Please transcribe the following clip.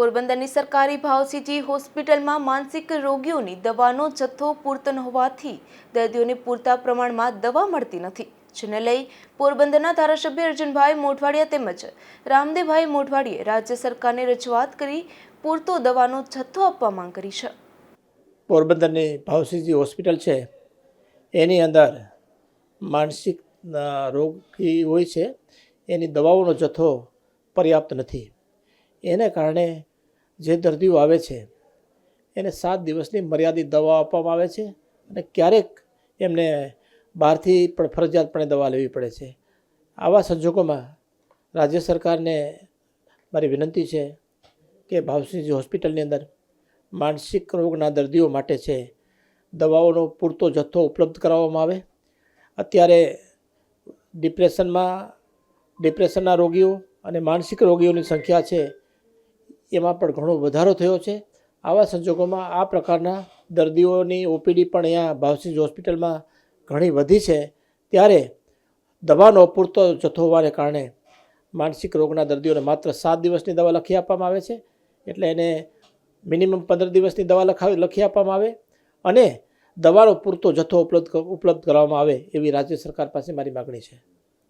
પોરબંદરની સરકારી ભાવસીજી હોસ્પિટલમાં માનસિક રોગીઓની દવાનો જથ્થો પૂરતો ન હોવાથી દર્દીઓને પૂરતા પ્રમાણમાં દવા મળતી નથી. જેને લઈ પોરબંદરના ધારાસભ્ય અર્જુનભાઈ મોઢવાડિયા તેમજ રામદેવભાઈ મોઢવાડીએ રાજ્ય સરકારને રજૂઆત કરી પૂરતો દવાનો જથ્થો આપવા માંગ કરી છે. પોરબંદરની ભાવસીજી હોસ્પિટલ છે. એની અંદર માનસિક રોગી હોય છે. એની દવાઓનો જથ્થો પર્યાપ્ત નથી. એને કારણે જે દર્દીઓ આવે છે, એને સાત દિવસની મર્યાદિત દવા આપવામાં આવે છે અને ક્યારેક એમને બહારથી પણ ફરજિયાતપણે દવા લેવી પડે છે. આવા સંજોગોમાં રાજ્ય સરકારને મારી વિનંતી છે કે ભાવસિંહજી હોસ્પિટલની અંદર માનસિક રોગના દર્દીઓ માટે છે દવાઓનો પૂરતો જથ્થો ઉપલબ્ધ કરાવવામાં આવે. અત્યારે ડિપ્રેશનમાં, ડિપ્રેશનના રોગીઓ અને માનસિક રોગીઓની સંખ્યા છે એમાં પણ ઘણો વધારો થયો છે. આવા સંજોગોમાં આ પ્રકારના દર્દીઓની ઓપીડી પણ અહીંયા ભાવસીજ હોસ્પિટલમાં ઘણી વધી છે. ત્યારે દવાનો પૂરતો જથ્થો હોવાને કારણે માનસિક રોગના દર્દીઓને માત્ર સાત દિવસની દવા લખી આપવામાં આવે છે. એટલે એને મિનિમમ પંદર દિવસની દવા લખાવી, લખી આપવામાં આવે અને દવાનો પૂરતો જથ્થો ઉપલબ્ધ ઉપલબ્ધ કરાવવામાં આવે એવી રાજ્ય સરકાર પાસે મારી માગણી છે.